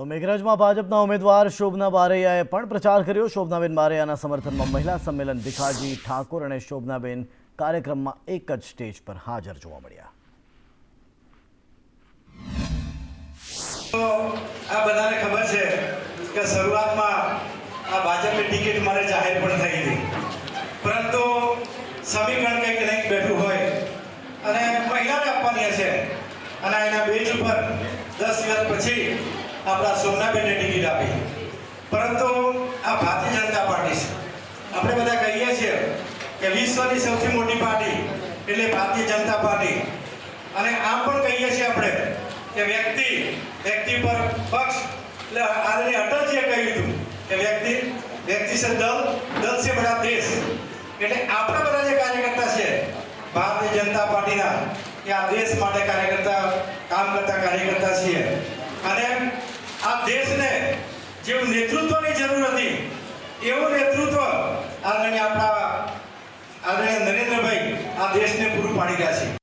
તો મેઘરાજમાં ભાજપના ઉમેદવાર શોભના બારૈયાએ પણ પ્રચાર કર્યો. શોભનાબેન બારૈયાના સમર્થનમાં મહિલા સંમેલન ભીખાજી ઠાકોર અને શોભનાબેન કાર્યક્રમમાં એક જ સ્ટેજ પર હાજર જોવા મળ્યા. આ બધાને ખબર છે કે શરૂઆતમાં આ ભાજપની ટિકિટ મારે જાહેર પણ થઈ હતી. પરંતુ સમીકરણ કંઈક કંઈક બેઠું હોય અને મહિલાને આપવાની હશે. અને એના બેજ ઉપર દસ દિવસ પછી આપણા સોમનાબેનને ટિકિટ આપી. પરંતુ આ ભારતીય જનતા પાર્ટી છે. આપણે બધા કહીએ છીએ કે વિશ્વની સૌથી મોટી પાર્ટી એટલે ભારતીય જનતા પાર્ટી. અને આમ પણ કહીએ છીએ આપણે કે વ્યક્તિ વ્યક્તિ પર પક્ષ, એટલે આદરણીય અટલજીએ કહ્યું હતું કે વ્યક્તિ વ્યક્તિ છે દલ દલ છે બધા દેશ. એટલે આપણે બધા જે કાર્યકર્તા છે, ભારતીય જનતા પાર્ટીના કે આ દેશ માટે કાર્યકર્તા, કામ કરતા કાર્યકર્તા છીએ. અને આ દેશને જેવું નેતૃત્વની જરૂર હતી, એવું નેતૃત્વ આદરણીય આપણા, આદરણીય નરેન્દ્રભાઈ આ દેશને પૂરું પાડી રહ્યા છે.